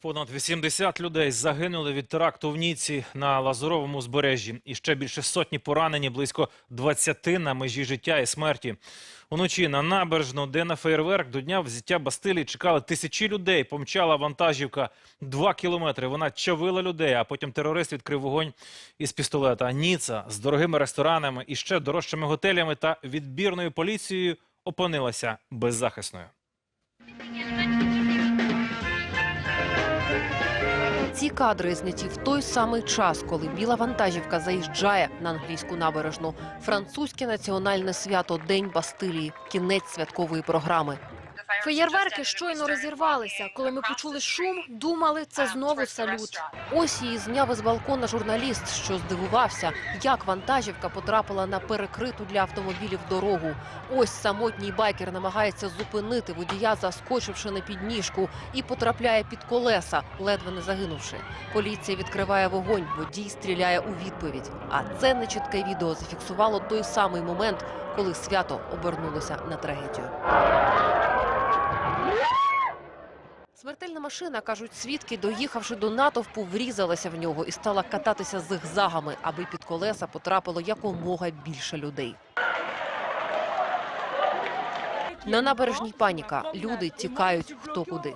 Понад 80 людей загинули від теракту в Ніці на Лазуровому узбережжі. І ще більше сотні поранені, близько 20 на межі життя і смерті. Уночі на набережну, де на фейерверк до дня взяття Бастилії чекали тисячі людей. Помчала вантажівка два кілометри. Вона чавила людей, а потім терорист відкрив вогонь із пістолета. Ніца з дорогими ресторанами і ще дорожчими готелями та відбірною поліцією опинилася беззахисною. Кадри зняті в той самий час, коли біла вантажівка заїжджає на англійську набережну. Французьке національне свято День Бастилії. Кінець святкової програми. Феєрверки щойно розірвалися. Коли ми почули шум, думали, це знову салют. Ось її зняв із балкона журналіст, що здивувався, як вантажівка потрапила на перекриту для автомобілів дорогу. Ось самотній байкер намагається зупинити водія, заскочивши на підніжку, і потрапляє під колеса, ледве не загинувши. Поліція відкриває вогонь, водій стріляє у відповідь. А це нечітке відео зафіксувало той самий момент, коли свято обернулося на трагедію. Смертельна машина, кажуть свідки, доїхавши до натовпу, врізалася в нього і стала кататися зигзагами, аби під колеса потрапило якомога більше людей. На набережній паніка. Люди тікають хто куди.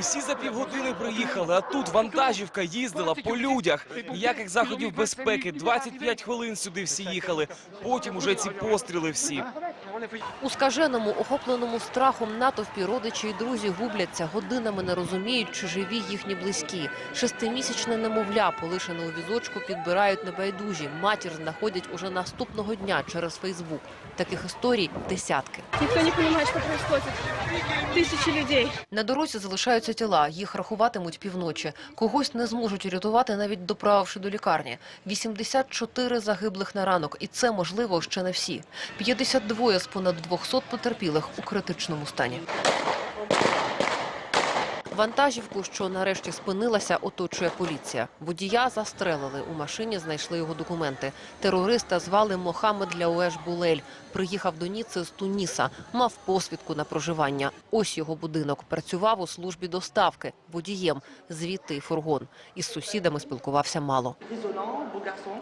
Усі за півгодини приїхали, а тут вантажівка їздила по людях. Ніяких заходів безпеки. 25 хвилин сюди всі їхали. Потім уже ці постріли всі. У скаженому, охопленому страхом натовпі родичі і друзі губляться, годинами не розуміють, чи живі їхні близькі. Шестимісячне немовля, полишене у візочку, підбирають небайдужі. Матір знаходять уже наступного дня через Фейсбук. Таких історій десятки. Никто не понимает, что происходит. Тысячи людей. На дорозі залишаються тіла, їх рахуватимуть півночі. Когось не зможуть рятувати, навіть доправивши до лікарні. 84 загиблих на ранок, і це, можливо, ще не всі. 52 з понад 200 потерпілих у критичному стані. Вантажівку, що нарешті спинилася, оточує поліція. Водія застрелили. У машині знайшли його документи. Терориста звали Мохамед Ляуеш Булель. Приїхав до Ніци з Туніса. Мав посвідку на проживання. Ось його будинок. Працював у службі доставки. Водієм. Звідти й фургон. Із сусідами спілкувався мало.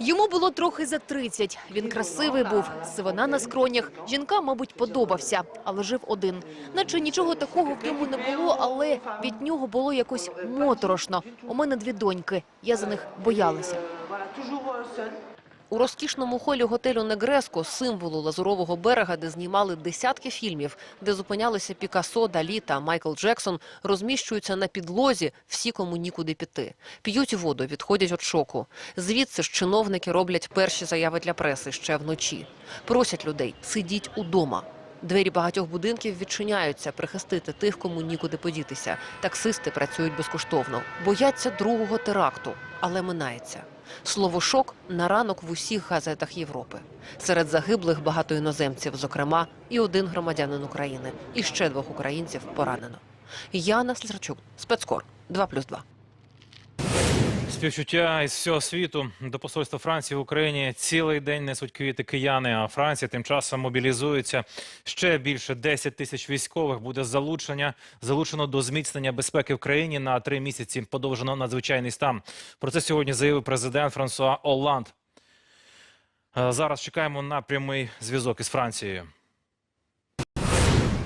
Йому було трохи за 30. Він красивий був, сивина на скронях. Жінкам, мабуть, подобався, але жив один. Наче нічого такого в ньому не було, але від нього було якось моторошно. У мене дві доньки. Я за них боялася. У розкішному холі готелю Негреско, символу Лазурового берега, де знімали десятки фільмів, де зупинялися Пікассо, Далі та Майкл Джексон, розміщуються на підлозі всі, кому нікуди піти. П'ють воду, відходять від шоку. Звідси ж чиновники роблять перші заяви для преси ще вночі. Просять людей – сидіть удома. Двері багатьох будинків відчиняються прихистити тих, кому нікуди подітися. Таксисти працюють безкоштовно. Бояться другого теракту, але минається. Слово «шок» на ранок в усіх газетах Європи. Серед загиблих багато іноземців, зокрема, і один громадянин України. І ще двох українців поранено. Яна Слізарчук, спецкор 2+,2. Співчуття із всього світу до посольства Франції в Україні цілий день несуть квіти кияни. А Франція тим часом мобілізується. Ще більше 10 тисяч військових буде залучення залучено до зміцнення безпеки в країні на три місяці. Подовжено надзвичайний стан. Про це сьогодні заявив президент Франсуа Олланд. Е, Зараз чекаємо на прямий зв'язок із Францією.